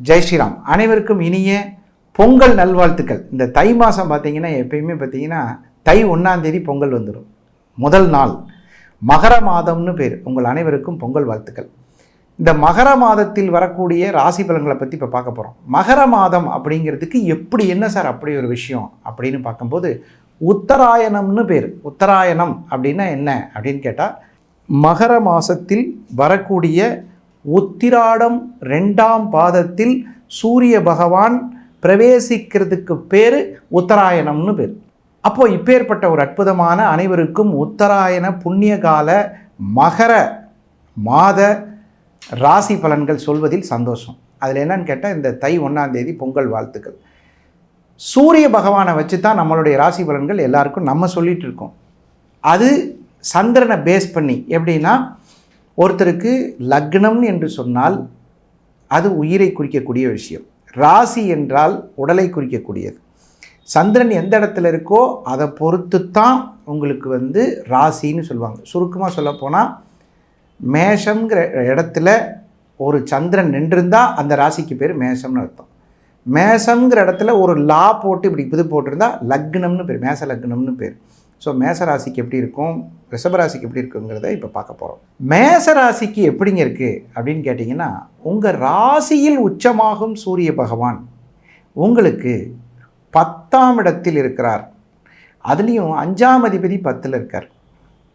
ஜெய் ஸ்ரீராம். அனைவருக்கும் இனிய பொங்கல் நல்வாழ்த்துக்கள். இந்த தை மாதம் பார்த்தீங்கன்னா எப்பயுமே பார்த்தீங்கன்னா தை ஒன்றாந்தேதி பொங்கல் வந்துடும் முதல் நாள். மகர மாதம்னு பேர். உங்கள் அனைவருக்கும் பொங்கல் வாழ்த்துக்கள். இந்த மகர மாதத்தில் வரக்கூடிய ராசி பலன்களை பற்றி இப்போ பார்க்க போகிறோம் மகர மாதம் அப்படிங்கிறதுக்கு எப்படி என்ன சார் அப்படி ஒரு விஷயம் அப்படின்னு பார்க்கும்போது உத்தராயணம்னு பேர். உத்தராயணம் அப்படின்னா என்ன அப்படின்னு கேட்டால் மகர மாதத்தில் வரக்கூடிய உத்திராடம் ரெண்டாம் பாதத்தில் சூரிய பகவான் பிரவேசிக்கிறதுக்கு பேர் உத்தராயணம்னு பேர். அப்போ இப்பேற்பட்ட ஒரு அற்புதமான அனைவருக்கும் உத்தராயண புண்ணிய கால மகர மாத ராசி பலன்கள் சொல்வதில் சந்தோஷம். அதில் என்னன்னு கேட்டால் இந்த தை ஒன்றாம் தேதி பொங்கல் வாழ்த்துக்கள். சூரிய பகவானை வச்சு தான் நம்மளுடைய ராசி பலன்கள் எல்லாருக்கும் நம்ம சொல்லிகிட்டு இருக்கோம். அது சந்திரனை பேஸ் பண்ணி எப்படின்னா ஒருத்தருக்கு லக்னம் என்று சொன்னால் அது உயிரை குறிக்கக்கூடிய விஷயம். ராசி என்றால் உடலை குறிக்கக்கூடியது. சந்திரன் எந்த இடத்துல இருக்கோ அதை பொறுத்து தான் உங்களுக்கு வந்து ராசின்னு சொல்லுவாங்க. சுருக்கமாக சொல்லப்போனால் மேஷங்கிற இடத்துல ஒரு சந்திரன் நின்றிருந்தால் அந்த ராசிக்கு பேர் மேஷம்னு அர்த்தம். மேஷங்கிற இடத்துல ஒரு லா போட்டு இப்படி இது போட்டிருந்தா லக்னம்னு பேர் மேச லக்னம்னு பேர். ஸோ மேச ராசிக்கு எப்படி இருக்கும்? ரிஷபராசிக்கு எப்படி இருக்குங்கிறத இப்போ பார்க்க போகிறோம் மேச ராசிக்கு எப்படிங்க இருக்குது அப்படின்னு கேட்டிங்கன்னா உங்கள் ராசியில் உச்சமாகும் சூரிய பகவான் உங்களுக்கு பத்தாம் இடத்தில் இருக்கிறார். அதுலேயும் அஞ்சாம் அதிபதி பத்தில் இருக்கார்.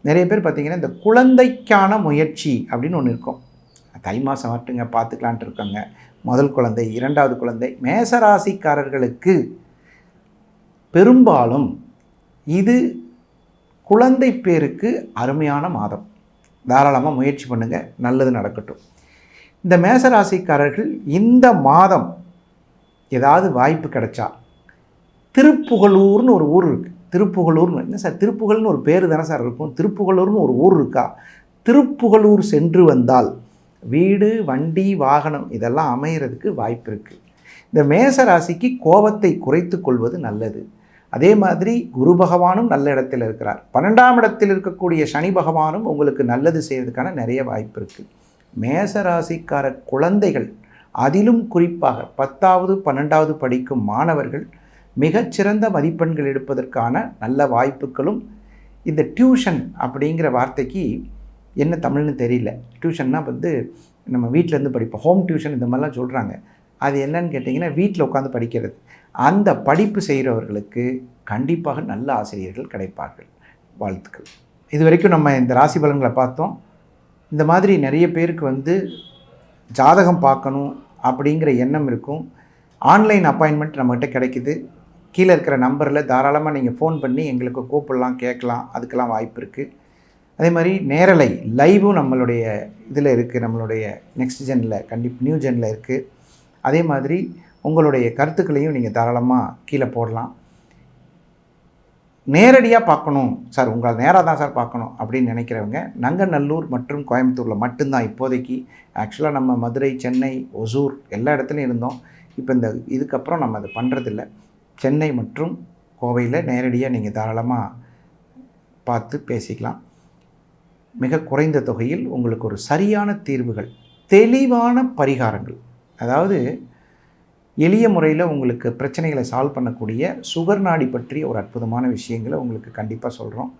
நிறைய பேர் பார்த்திங்கன்னா இந்த குழந்தைக்கான முயற்சி அப்படின்னு ஒன்று இருக்கும். தை மாதம் வரட்டுங்க பார்த்துக்கலான்ட்டு இருக்காங்க. முதல் குழந்தை இரண்டாவது குழந்தை மேசராசிக்காரர்களுக்கு பெரும்பாலும் இது குழந்தை பேருக்கு அருமையான மாதம். தாராளமாக முயற்சி பண்ணுங்கள் நல்லது நடக்கட்டும். இந்த மேசராசிக்காரர்கள் இந்த மாதம் ஏதாவது வாய்ப்பு கிடைச்சா திருப்புகலூர்னு ஒரு ஊர் இருக்குது திருப்புகலூர்னு என்ன சார் திருப்புகழ்னு ஒரு பேர் தானே சார் இருக்கும். திருப்புகலூர்னு ஒரு ஊர் இருக்கா? திருப்புகலூர் சென்று வந்தால் வீடு வண்டி வாகனம் இதெல்லாம் அமைகிறதுக்கு வாய்ப்பு இருக்குது இந்த மேச ராசிக்கு கோபத்தை குறைத்து கொள்வது நல்லது. அதே மாதிரி குரு பகவானும் நல்ல இடத்தில் இருக்கிறார். பன்னெண்டாம் இடத்தில் இருக்கக்கூடிய சனி பகவானும் உங்களுக்கு நல்லது செய்வதற்கான நிறைய வாய்ப்பு இருக்குது மேச ராசிக்கார குழந்தைகள் அதிலும் குறிப்பாக பத்தாவது பன்னெண்டாவது படிக்கும் மாணவர்கள் மிகச்சிறந்த மதிப்பெண்கள் எடுப்பதற்கான நல்ல வாய்ப்புகளும் இந்த டியூஷன் அப்படிங்கிற வார்த்தைக்கு என்ன தமிழ்னு தெரியல. டியூஷன்னா வந்து நம்ம வீட்டிலேருந்து படிப்போம். ஹோம் டியூஷன் இந்த மாதிரிலாம் சொல்கிறாங்க அது என்னன்னு கேட்டிங்கன்னா வீட்டில் உட்காந்து படிக்கிறது. அந்த படிப்பு செய்கிறவர்களுக்கு கண்டிப்பாக நல்ல ஆசிரியர்கள் கிடைப்பார்கள். வாழ்த்துக்கள். இது வரைக்கும் நம்ம இந்த ராசி பலன்களை பார்த்தோம். இந்த மாதிரி நிறைய பேருக்கு வந்து ஜாதகம் பார்க்கணும் அப்படிங்கிற எண்ணம் இருக்கும். ஆன்லைன் அப்பாயின்மெண்ட் நம்மகிட்ட கிடைக்குது. கீழே இருக்கிற நம்பரில் தாராளமாக நீங்கள் ஃபோன் பண்ணி எங்களுக்கு கூப்பிடலாம் கேட்கலாம் அதுக்கெல்லாம் வாய்ப்பு இருக்குது அதே மாதிரி நேரலை லைவும் நம்மளுடைய இதில் இருக்குது நம்மளுடைய நெக்ஸ்ட் ஜெனில் கண்டிப்பாக நியூ ஜெனில் இருக்குது அதே மாதிரி உங்களுடைய கருத்துக்களையும் நீங்கள் தாராளமாக கீழே போடலாம். நேரடியாக பார்க்கணும். சார் உங்களை நேராக தான் சார் பார்க்கணும் அப்படின்னு நினைக்கிறவங்க நங்கநல்லூர் மற்றும் கோயம்புத்தூரில் மட்டும்தான் இப்போதைக்கு. ஆக்சுவலாக நம்ம மதுரை சென்னை ஒசூர் எல்லா இடத்துலையும் இருந்தோம். இப்போ இந்த இதுக்கப்புறம் நம்ம அதை பண்ணுறதில்ல சென்னை மற்றும் கோவையில் நேரடியாக நீங்கள் தாராளமாக பார்த்து பேசிக்கலாம். மிக குறைந்த தொகையில் உங்களுக்கு ஒரு சரியான தீர்வுகள் தெளிவான பரிகாரங்கள். அதாவது எளிய முறையில் உங்களுக்கு பிரச்சனைகளை சால்வ் பண்ணக்கூடிய சுகர் நாடி பற்றிய ஒரு அற்புதமான விஷயங்களை உங்களுக்கு கண்டிப்பாக சொல்கிறோம்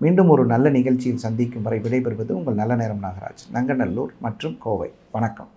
மீண்டும் ஒரு நல்ல நிகழ்ச்சியில் சந்திக்கும் வரை விடைபெறுவது உங்கள் நல்ல நேரம் நாகராஜ் நங்கநல்லூர் மற்றும் கோவை. வணக்கம்.